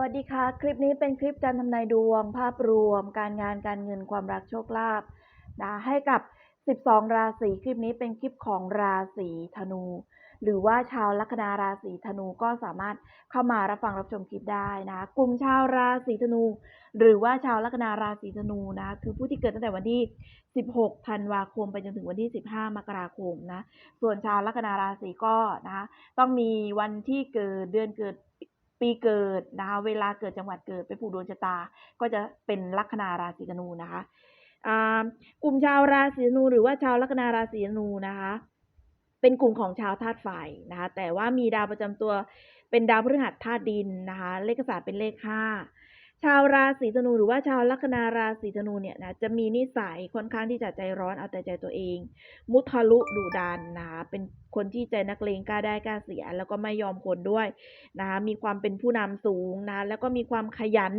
วัสดีค่ะ คลิปนี้เป็นคลิปการทำนายดวง ภาพรวม การงานการเงินความรักโชคลาภนะให้กับ 12 ราศีคลิปนี้เป็นคลิปของราศีธนู หรือว่าชาวลัคนาราศีธนูก็สามารถเข้ามารับฟังรับชมคลิปได้นะกลุ่มชาวราศีธนู หรือว่าชาวลัคนาราศีธนูนะคือผู้ที่เกิดตั้งแต่วันที่ 16 ธันวาคมไปจนถึงวันที่ 15 มกราคมนะส่วนชาวลัคนาราศีก็นะคะต้องมีวันที่เกิดเดือนเกิด ปีเกิดนะคะเวลาเกิดจังหวัดเกิดไปผูกดวงชะตา ก็จะเป็นลัคนาราศีธนูนะคะอ่ากลุ่มชาวราศีธนูหรือว่าชาวลัคนาราศีธนูนะคะ เป็นกลุ่มของชาวธาตุไฟนะคะ แต่ว่ามีดาวประจำตัวเป็นดาวพฤหัสธาตุดินนะคะ เลขศาสตร์เป็นเลขห้า ชาวราศีธนูหรือว่าชาวลัคนาราศีธนูเนี่ยนะจะมีนิสัยค่อนข้างที่จะใจร้อนเอาแต่ใจตัวเอง มุทะลุดุดันนะคะเป็นคนที่ใจนักเลงกล้าได้กล้าเสีย แล้วก็ไม่ยอมคนด้วยนะคะมีความเป็นผู้นำสูงนะแล้วก็มีความขยัน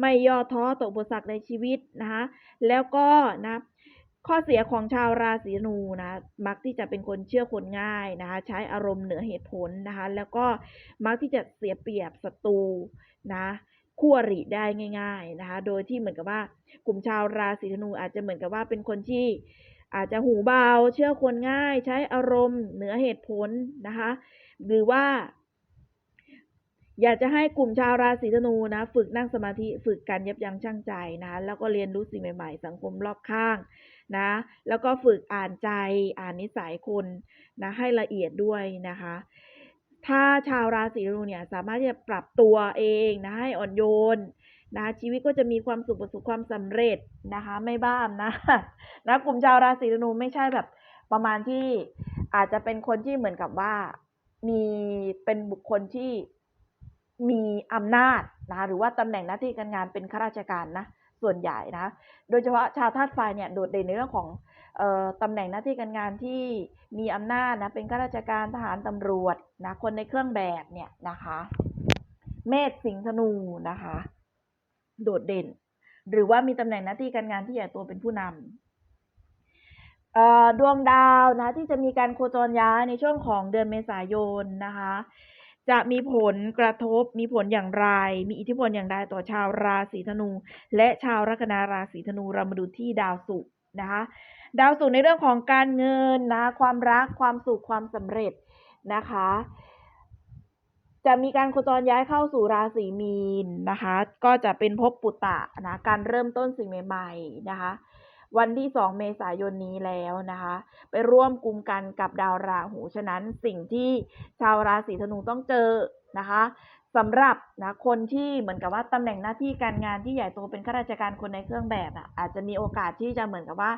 ไม่ย่อท้อต่ออุปสรรคในชีวิตนะคะแล้วก็นะข้อเสียของชาวราศีธนูนะมักที่จะเป็นคนเชื่อคนง่ายนะคะใช้อารมณ์เหนือเหตุผลนะคะแล้วก็มักที่จะเสียเปรียบศัตรูนะ คู่อริได้ง่าย ๆนะคะ โดยที่เหมือนกับว่ากลุ่มชาวราศีธนูอาจจะเหมือนกับว่าเป็นคนที่อาจจะหูเบา เชื่อคนง่าย ใช้อารมณ์ เหนือเหตุผลนะคะ หรือว่า อยากจะให้กลุ่มชาวราศีธนูนะ ฝึกนั่งสมาธิฝึกการยับยั้งชั่งใจนะแล้วก็เรียนรู้สิ่งใหม่ ๆ สังคมรอบข้างนะ แล้วก็ฝึกอ่านใจอ่านนิสัยคนนะให้ละเอียดด้วยนะคะ ถ้าชาวราศีธนูเนี่ยสามารถที่จะปรับตัวเองนะให้อ่อนโยนนะชีวิตก็จะมีความสุขประสบความสำเร็จนะคะ ไม่บ้ามนะนะกลุ่มชาวราศีธนูไม่ใช่แบบประมาณที่อาจจะเป็นคนที่เหมือนกับว่ามีเป็นบุคคลที่มีอำนาจนะหรือว่าตำแหน่งหน้าที่การงานเป็นข้าราชการนะ ส่วนใหญ่นะ โดยเฉพาะชาวธาตุไฟเนี่ยโดดเด่นในเรื่องของออตำแหน่งหน้าที่การงานที่มีอำนาจนะเป็นข้าราชการทหารตำรวจนะคนในเครื่องแบบเนี่ยนะคะ เมษสิงห์ธนูนะคะ โดดเด่น หรือว่ามีตำแหน่งหน้าที่การงานที่ใหญ่โตเป็นผู้นำดวงดาวนะที่จะมีการโคจรย้ายในช่วงของเดือนเมษายนนะคะ จะมีผลกระทบมีผลอย่างไร มีอิทธิพลอย่างไรต่อชาวราศีธนู และชาวลัคนาราศีธนูเรามาดูที่ดาวศุกร์นะคะดาวศุกร์ในเรื่องของการเงินนะความรักความสุขความสำเร็จนะคะ จะมีการโคจรย้ายเข้าสู่ราศีมีนนะคะ ก็จะเป็นภพปุตตะนะการเริ่มต้นสิ่งใหม่ ๆ นะคะ วันที่ 2 เมษายนนี้แล้วนะคะ ไปร่วมกลุ่มกันกับดาวราหู ฉะนั้นสิ่งที่ชาวราศีธนูต้องเจอนะคะสำหรับนะคนที่เหมือนกับว่าตำแหน่งหน้าที่การงานที่ใหญ่โตเป็นข้าราชการคนในเครื่องแบบอะอาจจะมีโอกาสที่จะเหมือนกับว่า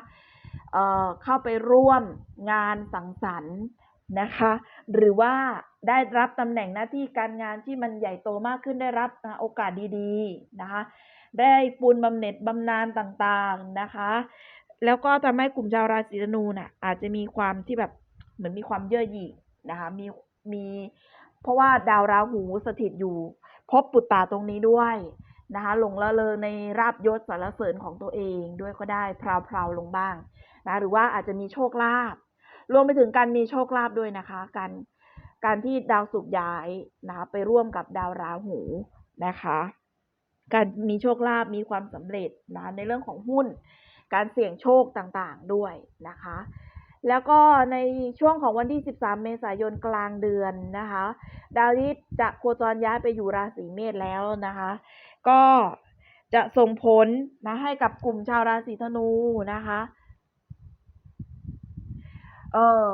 เอ่อเข้าไปร่วมงานสังสรรค์นะคะ หรือว่าได้รับตำแหน่งหน้าที่การงานที่มันใหญ่โตมากขึ้นได้รับโอกาสดีๆนะคะ ได้ปูนบำเหน็จบำนาญต่างๆนะคะ แล้วก็ทำให้กลุ่มชาวราศีธนูน่ะอาจจะมีความที่แบบเหมือนมีความเย่อหยิ่งนะคะมีมีเพราะว่าดาวราหูสถิตอยู่พบปุตตาตรงนี้ด้วยนะคะหลงละเลงในราบยศสารเสริญของตัวเองด้วยก็ได้พราวๆลงบ้างนะหรือว่าอาจจะมีโชคลาภรวมไปถึงการมีโชคลาภด้วยนะคะ การการที่ดาวศุกย้ายนะะไปร่วมกับดาวราหูนะคะ การมีโชคลาภมีความสำเร็จนะในเรื่องของหุ้น การเสี่ยงโชคต่างๆด้วยนะคะ แล้วก็ในช่วงของวันที่ 13 เมษายนกลางเดือนนะคะ ดาวที่จะโคจรย้ายไปอยู่ราศีเมษแล้วนะคะ ก็จะส่งผลนะให้กับกลุ่มชาวราศีธนูนะคะเออ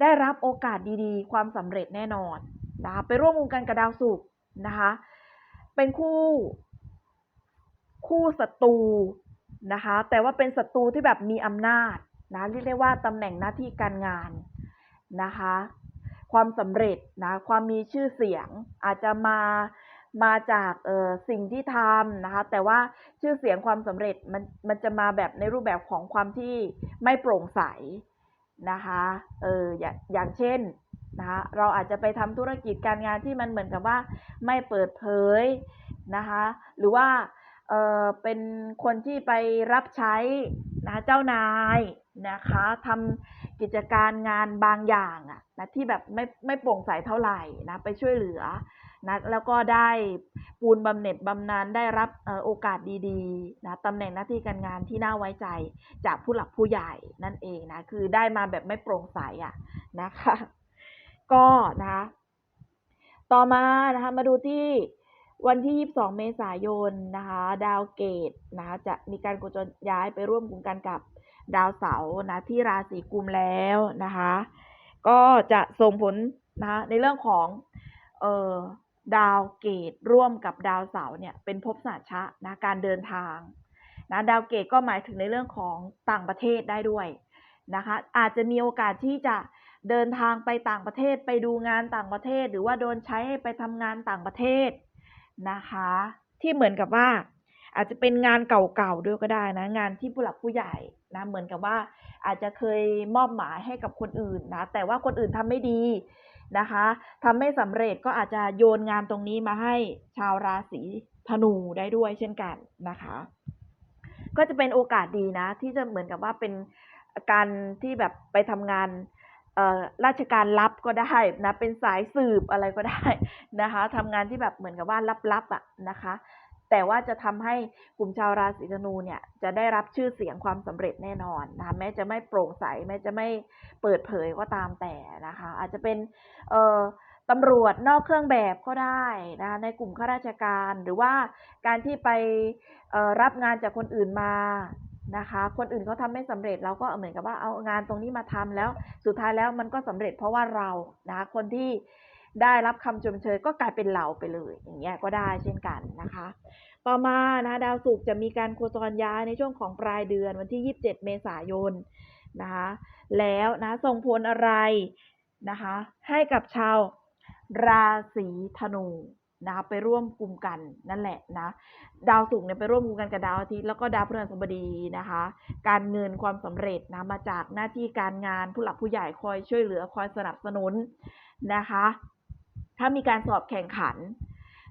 ได้รับโอกาสดีๆ ความสำเร็จแน่นอนนะคะไปร่วมวงกันกับดาวศุกร์นะคะ เป็นคู่ คู่ศัตรูนะคะ แต่ว่าเป็นศัตรูที่แบบมีอำนาจนะเรียกได้ว่าตำแหน่งหน้าที่การงานนะคะ ความสำเร็จนะความมีชื่อเสียงอาจจะมามาจากเอ่อสิ่งที่ทำนะคะ แต่ว่าชื่อเสียงความสำเร็จมันมันจะมาแบบในรูปแบบของความที่ไม่โปร่งใสนะคะเอออย่างอย่างเช่นนะคะเราอาจจะไปทำธุรกิจการงานที่มันเหมือนกับว่าไม่เปิดเผยนะคะ หรือว่า เออเป็นคนที่ไปรับใช้นะเจ้านายนะคะทำกิจการงานบางอย่างอะนะที่แบบไม่ไม่โปร่งใสเท่าไหร่นะไปช่วยเหลือนะแล้วก็ได้ปูนบำเหน็จบำนาญได้รับโอกาสดีๆนะตำแหน่งหน้าที่การงานที่น่าไว้ใจจากผู้หลักผู้ใหญ่นั่นเองนะคือได้มาแบบไม่โปร่งใสอะนะคะ ก็นะคะต่อมานะคะมาดูที่ วันที่ 22 เมษายนนะคะ ดาวเกตนะคะจะมีการโคจรย้ายไปร่วมกลุ่มกันกับดาวเสาร์นะที่ราศีกุมแล้วนะคะ ก็จะส่งผลนะะในเรื่องของเอ่อดาวเกตร่วมกับดาวเสาร์เนี่ยเป็นภพสาชะนะการเดินทางนะดาวเกตก็หมายถึงในเรื่องของต่างประเทศได้ด้วยนะคะ อาจจะมีโอกาสที่จะเดินทางไปต่างประเทศไปดูงานต่างประเทศ หรือว่าโดนใช้ให้ไปทำงานต่างประเทศ นะคะ ที่เหมือนกับว่า อาจจะเป็นงานเก่าๆด้วยก็ได้นะ งานที่ผู้หลักผู้ใหญ่นะเหมือนกับว่า อาจจะเคยมอบหมายให้กับคนอื่นนะ แต่ว่าคนอื่นทำไม่ดีนะคะทำไม่สำเร็จก็อาจจะโยนงานตรงนี้มาให้ชาวราศีธนูได้ด้วยเช่นกันนะคะ ก็จะเป็นโอกาสดีนะ ที่จะเหมือนกับว่าเป็นการที่แบบไปทำงาน ราชการลับก็ได้นะเป็นสายสืบอะไรก็ได้นะคะทำงานที่แบบเหมือนกับว่าลับๆอะนะคะ แต่ว่าจะทำให้กลุ่มชาวราศีธนูเนี่ยจะได้รับชื่อเสียงความสำเร็จแน่นอนนะคะแม้จะไม่โปร่งใสแม้จะไม่เปิดเผยก็ตามแต่นะคะ อาจจะเป็นเอ่อตำรวจนอกเครื่องแบบก็ได้นะะในกลุ่มข้าราชการหรือว่าการที่ไปรับงานจากคนอื่นมา นะคะ คนอื่นเขาทำไม่สำเร็จเราก็เหมือนกับว่าเอางานตรงนี้มาทำแล้ว สุดท้ายแล้วมันก็สำเร็จเพราะว่าเรานะคะคนที่ได้รับคำชมเชยก็กลายเป็นเราไปเลยอย่างเงี้ยก็ได้เช่นกันนะคะ ต่อมานะดาวศุกร์จะมีการโคจรย้ายในช่วงของปลายเดือนวันที่ 27 เมษายนนะคะแล้วนะส่งผลอะไรนะคะ ให้กับชาวราศีธนู นะคะไปร่วมกลุ่มกันนั่นแหละนะดาวศุกร์เนี่ยไปร่วมกลุ่มกันกับดาวอาทิตย์แล้วก็ดาวพฤหัสบดีนะคะ การเงินความสำเร็จนะมาจากหน้าที่การงานผู้หลักผู้ใหญ่คอยช่วยเหลือคอยสนับสนุนนะคะ ถ้ามีการสอบแข่งขัน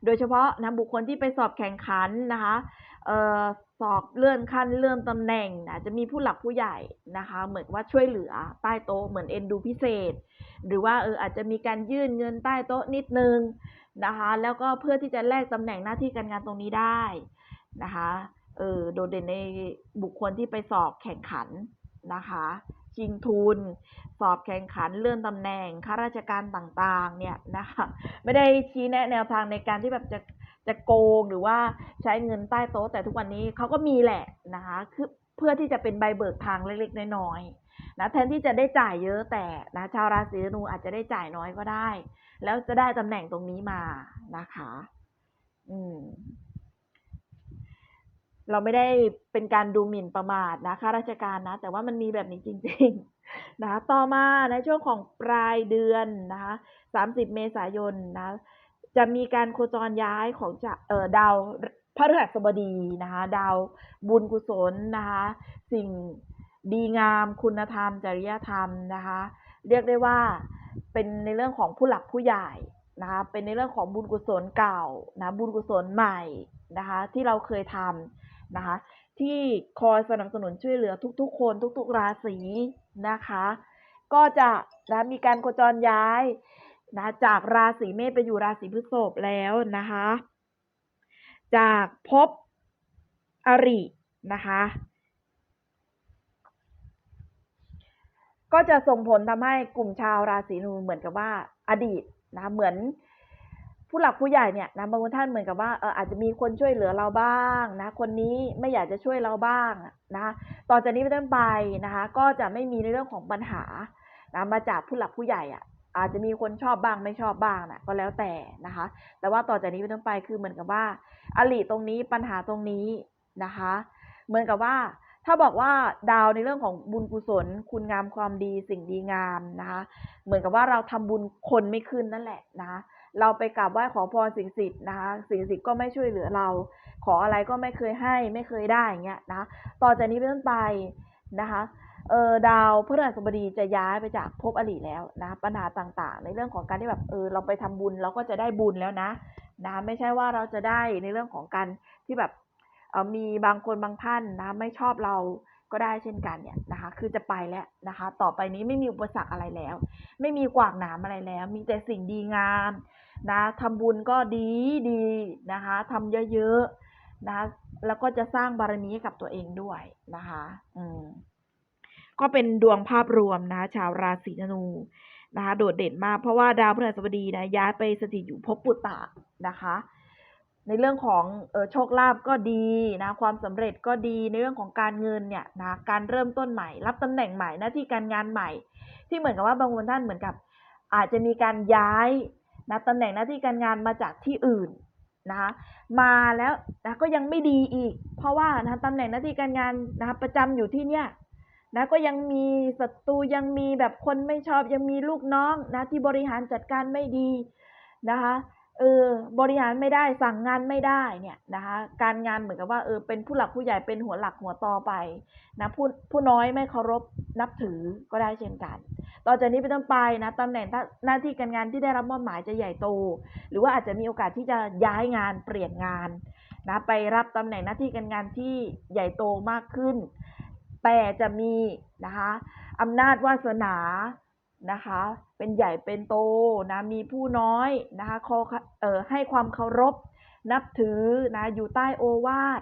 โดยเฉพาะนะบุคคลที่ไปสอบแข่งขันนะคะออสอบเลื่อนขั้นเลื่อนตำแหน่งนะจะมีผู้หลักผู้ใหญ่นะคะ เหมือนว่าช่วยเหลือใต้โต๊ะเหมือนเอ็นดูพิเศษ หรือว่าเอออาจจะมีการยื่นเงินใต้โต๊ะนิดนึง นะคะ แล้วก็เพื่อที่จะแลกตำแหน่งหน้าที่การงานตรงนี้ได้นะคะเออโดดเด่นในบุคคลที่ไปสอบแข่งขันนะคะชิงทุน สอบแข่งขันเลื่อนตำแหน่งข้าราชการต่างๆ เนี่ยนะคะไม่ได้ชี้แนะแนวทางในการที่แบบจะจะโกงหรือว่าใช้เงินใต้โต๊ะแต่ทุกวันนี้เขาก็มีแหละนะคะคือเพื่อที่จะเป็นใบเบิกทางเล็กๆน้อยๆ นะแทนที่จะได้จ่ายเยอะแต่นะชาวราศีธนูอาจจะได้จ่ายน้อยก็ได้ แล้วจะได้ตำแหน่งตรงนี้มานะคะ อืม เราไม่ได้เป็นการดูหมิ่นประมาทนะข้าราชการนะ แต่ว่ามันมีแบบนี้จริง ๆนะต่อมาในช่วงของปลายเดือนนะคะ30 เมษายนนะ จะมีการโคจรย้ายของจะเอ่อดาวพฤหัสบดีนะคะ ดาวบุญกุศลนะคะ สิ่ง ดีงามคุณธรรม จริยธรรมนะคะ เรียกได้ว่าเป็นในเรื่องของผู้หลักผู้ใหญ่นะคะเป็นในเรื่องของบุญกุศลเก่านะบุญกุศลใหม่นะคะที่เราเคยทำนะคะที่คอยสนับสนุนช่วยเหลือทุกๆ คนทุกๆ ราศีนะคะ ก็จะนะมีการโคจรย้ายนะจากราศีเมษไปอยู่ราศีพฤษภแล้วนะคะ จากภพอรินะคะ ก็จะส่งผลทำให้กลุ่มชาวราศีธนูเหมือนกับว่าอดีตนะเหมือนผู้หลักผู้ใหญ่เนี่ยนะบางท่านเหมือนกับว่าเอออาจจะมีคนช่วยเหลือเราบ้างนะคนนี้ไม่อยากจะช่วยเราบ้างนะต่อจากนี้เป็นต้นไปนะคะ ก็จะไม่มีในเรื่องของปัญหานะมาจากผู้หลักผู้ใหญ่อะอาจจะมีคนชอบบ้างไม่ชอบบ้างนะก็แล้วแต่นะคะ แต่ว่าต่อจากนี้เป็นต้นไปคือเหมือนกับว่าอลิตรงนี้ปัญหาตรงนี้นะคะ เหมือนกับว่า ถ้าบอกว่าดาวในเรื่องของบุญกุศล คุณงามความดีสิ่งดีงามนะคะเหมือนกับว่าเราทำบุญคนไม่ขึ้นนั่นแหละนะเราไปกราบไหว้ขอพรสิ่งศักดิ์สิทธิ์นะคะสิ่งศักดิ์สิทธิ์ก็ไม่ช่วยเหลือเรา ขออะไรก็ไม่เคยให้ไม่เคยได้อย่างเงี้ยนะต่อจากนี้เป็นต้นไปนะคะเออดาวพฤหัสบดีจะย้ายไปจากภพอริแล้วนะปัญหาต่างๆ ในเรื่องของการที่แบบเออเราไปทำบุญเราก็จะได้บุญแล้วนะนะไม่ใช่ว่าเราจะได้ในเรื่องของการที่แบบ มีบางคนบางท่านนะไม่ชอบเราก็ได้เช่นกันเนี่ยนะคะ คือจะไปแล้วนะคะ ต่อไปนี้ไม่มีอุปสรรคอะไรแล้ว ไม่มีกวากหนามอะไรแล้ว มีแต่สิ่งดีงามนะทำบุญก็ดีดีนะคะทำเยอะๆนะคะแล้วก็จะสร้างบารมีกับตัวเองด้วยนะคะ อืมก็เป็นดวงภาพรวมนะ ชาวราศีธนูนะคะ โดดเด่นมากเพราะว่าดาวพฤหัสบดีนะย้ายไปสถิตอยู่ภพปุตตะนะคะ ในเรื่องของเออโชคลาภก็ดีนะความสำเร็จก็ดีในเรื่องของการเงินเนี่ยนะการเริ่มต้นใหม่ รับตำแหน่งใหม่หน้าที่การงานใหม่ ที่เหมือนกับว่าบางคนท่านเหมือนกับ อาจจะมีการย้ายนะตำแหน่งหน้าที่การงานมาจากที่อื่นนะคะมาแล้วนะก็ยังไม่ดีอีก เพราะว่านะตำแหน่งหน้าที่การงานนะคะประจำอยู่ที่เนี่ยนะก็ยังมีศัตรูยังมีแบบคนไม่ชอบยังมีลูกน้องนะที่บริหารจัดการไม่ดีนะคะ เออบริหารไม่ได้สั่งงานไม่ได้เนี่ยนะคะการงานเหมือนกับว่าเออเป็นผู้หลักผู้ใหญ่เป็นหัวหลักหัวตอไปนะผู้ผู้น้อยไม่เคารพนับถือก็ได้เช่นกัน ต่อจากนี้เป็นต้นไปนะตำแหน่งหน้าที่การงานที่ได้รับมอบหมายจะใหญ่โต หรือว่าอาจจะมีโอกาสที่จะย้ายงานเปลี่ยนงานนะไปรับตำแหน่งหน้าที่การงานที่ใหญ่โตมากขึ้น แต่จะมีนะคะอำนาจวาสนา นะคะ เป็นใหญ่เป็นโตนะมีผู้น้อยนะคะขอเอ่อให้ความเคารพ นับถือนะอยู่ใต้โอวาท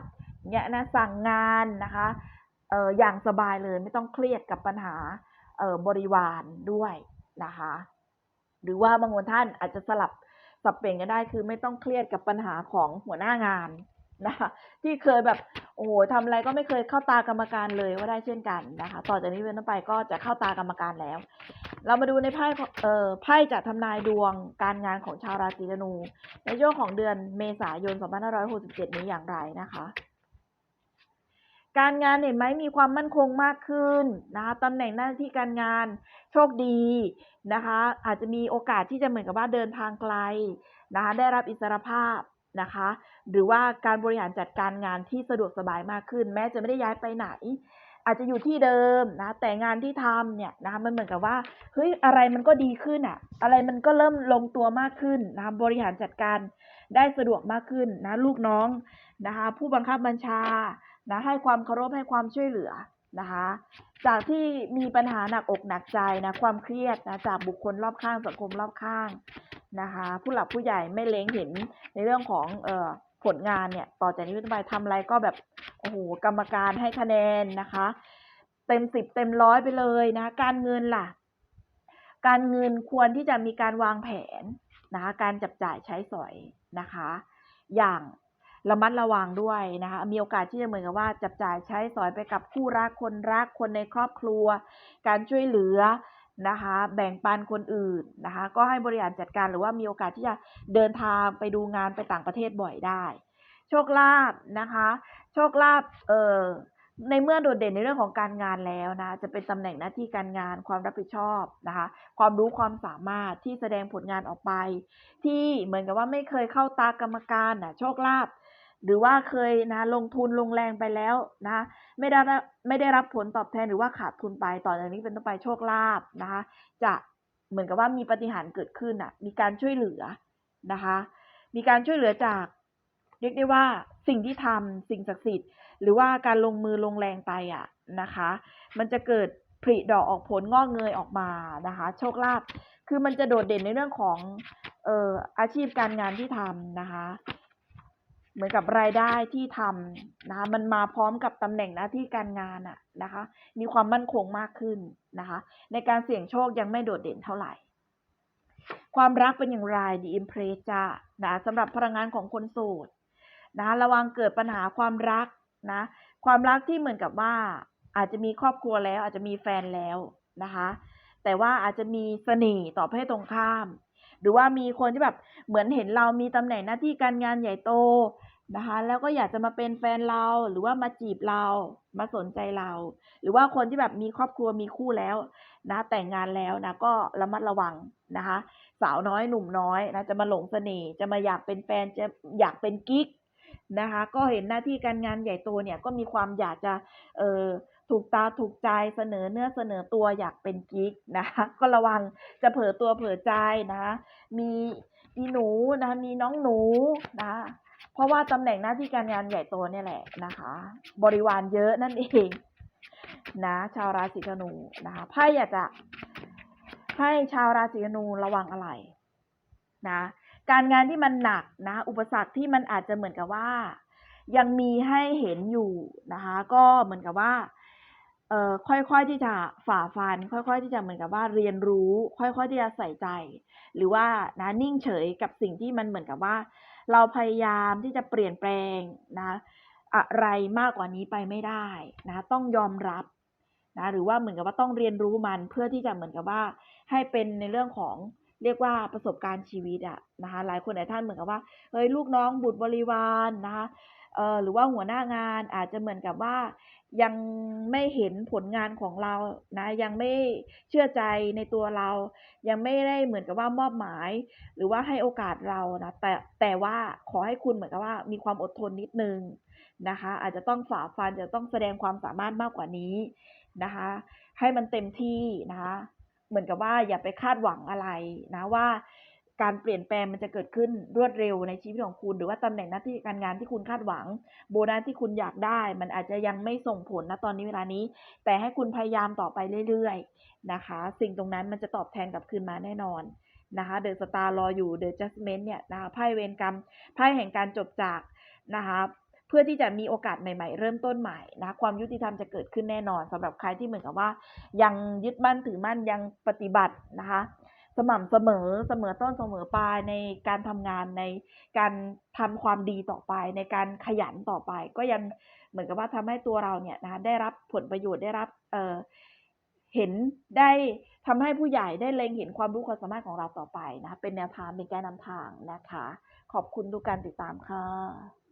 เนี่ยนะสั่งงานนะคะเอออย่างสบายเลยไม่ต้องเครียดกับปัญหาเอ่อบริวารด้วยนะคะ หรือว่าบางคนท่านอาจจะสลับสับเปลี่ยนกันได้คือไม่ต้องเครียดกับปัญหาของหัวหน้างานนะคะที่เคยแบบ อ้โหทำอะไรก็ไม่เคยเข้าตากรรมการเลยว่าได้เช่นกันนะคะ ต่อจากนี้เป็นต้นไปก็จะเข้าตากรรมการแล้ว เรามาดูในไพ่เอ่อไพ่จะทำนายดวงการงานของชาวราศีธนู ในช่วงของเดือนเมษายน 2567 นี้อย่างไรนะคะ การงานเห็นไหมมีความมั่นคงมากขึ้นนะคะตำแหน่งหน้าที่การงานโชคดีนะคะ อาจจะมีโอกาสที่จะเหมือนกับว่าเดินทางไกลนะคะได้รับอิสรภาพ นะคะ หรือว่าการบริหารจัดการงานที่สะดวกสบายมากขึ้น แม้จะไม่ได้ย้ายไปไหน อาจจะอยู่ที่เดิมนะ แต่งานที่ทำเนี่ยนะคะมันเหมือนกับว่าเฮ้ยอะไรมันก็ดีขึ้นอะอะไรมันก็เริ่มลงตัวมากขึ้นนะบริหารจัดการได้สะดวกมากขึ้นนะ ลูกน้องนะคะ ผู้บังคับบัญชานะให้ความเคารพให้ความช่วยเหลือ นะคะ จากที่มีปัญหาหนักอกหนักใจนะความเครียดนะจากบุคคลรอบข้างสังคมรอบข้างนะคะ ผู้หลักผู้ใหญ่ไม่เล็งเห็นในเรื่องของเอ่อผลงานเนี่ยต่อจากนี้ไปทำอะไรก็แบบโอ้โหกรรมการให้คะแนนนะคะ เต็มสิบเต็มร้อยไปเลยนะ การเงินล่ะ การเงินควรที่จะมีการวางแผนนะคะการจับจ่ายใช้สอยนะคะ อย่าง ระมัดระวังด้วยนะคะ มีโอกาสที่จะเหมือนกับว่าจับจ่ายใช้สอยไปกับคู่รักคนรักคนในครอบครัว การช่วยเหลือนะคะ แบ่งปันคนอื่นนะคะ ก็ให้บริหารจัดการหรือว่ามีโอกาสที่จะเดินทางไปดูงานไปต่างประเทศบ่อยได้ โชคลาภนะคะ โชคลาภเอ่อในเมื่อโดดเด่นในเรื่องของการงานแล้วนะ จะเป็นตำแหน่งหน้าที่การงานความรับผิดชอบนะคะ ความรู้ความสามารถที่แสดงผลงานออกไป ที่เหมือนกับว่าไม่เคยเข้าตากรรมการนะโชคลาภ หรือว่าเคยนะลงทุนลงแรงไปแล้วนะไม่ได้รับไม่ได้รับผลตอบแทนหรือว่าขาดทุนไปต่อจากนี้เป็นต้นไปโชคลาภนะคะ จะเหมือนกับว่ามีปฏิหารเกิดขึ้นอะ มีการช่วยเหลือนะคะ มีการช่วยเหลือจากเรียกได้ว่าสิ่งที่ทำสิ่งศักดิ์สิทธิ์ หรือว่าการลงมือลงแรงไปอะนะคะ มันจะเกิดผลิดอกออกผลงอกเงยออกมานะคะ โชคลาภคือมันจะโดดเด่นในเรื่องของเอ่ออาชีพการงานที่ทำนะคะ เหมือนกับรายได้ที่ทำนะคะมันมาพร้อมกับตำแหน่งหน้าที่การงานอะนะคะ มีความมั่นคงมากขึ้นนะคะ ในการเสี่ยงโชคยังไม่โดดเด่นเท่าไหร่ ความรักเป็นอย่างไรดีอิมเพรสจ้านะสำหรับพลังงานของคนโสดนะระวังเกิดปัญหาความรักนะ ความรักที่เหมือนกับว่า อาจจะมีครอบครัวแล้ว อาจจะมีแฟนแล้วนะคะ แต่ว่าอาจจะมีเสน่ห์ต่อเพศตรงข้าม หรือว่ามีคนที่แบบเหมือนเห็นเรามีตำแหน่งหน้าที่การงานใหญ่โตนะคะ แล้วก็อยากจะมาเป็นแฟนเราหรือว่ามาจีบเรามาสนใจเรา หรือว่าคนที่แบบมีครอบครัวมีคู่แล้วนะแต่งงานแล้วนะก็ระมัดระวังนะคะ สาวน้อยหนุ่มน้อยนะจะมาหลงเสน่ห์จะมาอยากเป็นแฟนจะอยากเป็นกิ๊กนะคะ ก็เห็นหน้าที่การงานใหญ่โตเนี่ยก็มีความอยากจะเออ ถูกตาถูกใจเสนอเนื้อเสนอตัวอยากเป็นกิ๊กนะคะก็ระวังจะเผลอตัวเผลอใจนะ มีอีหนูนะมีน้องหนูนะคะเพราะว่าตำแหน่งหน้าที่การงานใหญ่โตเนี่ยแหละนะคะ บริวารเยอะนั่นเองนะชาวราศีธนูนะคะไพ่อยากจะให้ชาวราศีธนูระวังอะไรนะการงานที่มันหนักนะ อุปสรรคที่มันอาจจะเหมือนกับว่า ยังมีให้เห็นอยู่นะคะ ก็เหมือนกับว่า เอ่อค่อยๆที่จะฝ่าฟัน ค่อยๆที่จะเหมือนกับว่าเรียนรู้ ค่อยๆที่จะใส่ใจ หรือว่านะนิ่งเฉยกับสิ่งที่มันเหมือนกับว่า เราพยายามที่จะเปลี่ยนแปลงนะอะไรมากกว่านี้ไปไม่ได้นะต้องยอมรับนะหรือว่าเหมือนกับว่าต้องเรียนรู้มันเพื่อที่จะเหมือนกับว่าให้เป็นในเรื่องของเรียกว่าประสบการณ์ชีวิตอะนะคะหลายคนหลายท่านเหมือนกับว่าเฮ้ยลูกน้องบุตรบริวารนะคะ เออหรือว่าหัวหน้างานอาจจะเหมือนกับว่ายังไม่เห็นผลงานของเรานะยังไม่เชื่อใจในตัวเรา ยังไม่ได้เหมือนกับว่ามอบหมาย หรือว่าให้โอกาสเรานะแต่แต่ว่าขอให้คุณเหมือนกับว่ามีความอดทนนิดนึงนะคะ อาจจะต้องฝ่าฟันจะต้องแสดงความสามารถมากกว่านี้นะคะ ให้มันเต็มที่นะคะ เหมือนกับว่าอย่าไปคาดหวังอะไรนะว่า การเปลี่ยนแปลงมันจะเกิดขึ้นรวดเร็วในชีวิตของคุณ หรือว่าตำแหน่งหน้าที่การงานที่คุณคาดหวัง โบนัสที่คุณอยากได้ มันอาจจะยังไม่ส่งผลณตอนนี้เวลานี้ แต่ให้คุณพยายามต่อไปเรื่อยๆนะคะ สิ่งตรงนั้นมันจะตอบแทนกลับคืนมาแน่นอนนะคะ The Star รออยู่ The Judgment เนี่ยนะคะไพ่เวรกรรมไพ่แห่งการจบจากนะคะเพื่อที่จะมีโอกาสใหม่ๆ เริ่มต้นใหม่นะความยุติธรรมจะเกิดขึ้นแน่นอนสำหรับใครที่เหมือนกับว่า ยังยึดมั่นถือมั่นยังปฏิบัตินะคะ สม่ำเสมอเสมอต้นเสมอปลายในการทำงานในการทำความดีต่อไป ในการขยันต่อไป ก็ยังเหมือนกับว่าทำให้ตัวเราเนี่ยนะได้รับผลประโยชน์ได้รับเออเห็นได้ทำให้ผู้ใหญ่ได้เล็งเห็นความรู้ความสามารถของเราต่อไปนะเป็นแนวทางเป็นแกนนำทางนะคะ ขอบคุณทุกการติดตามค่ะ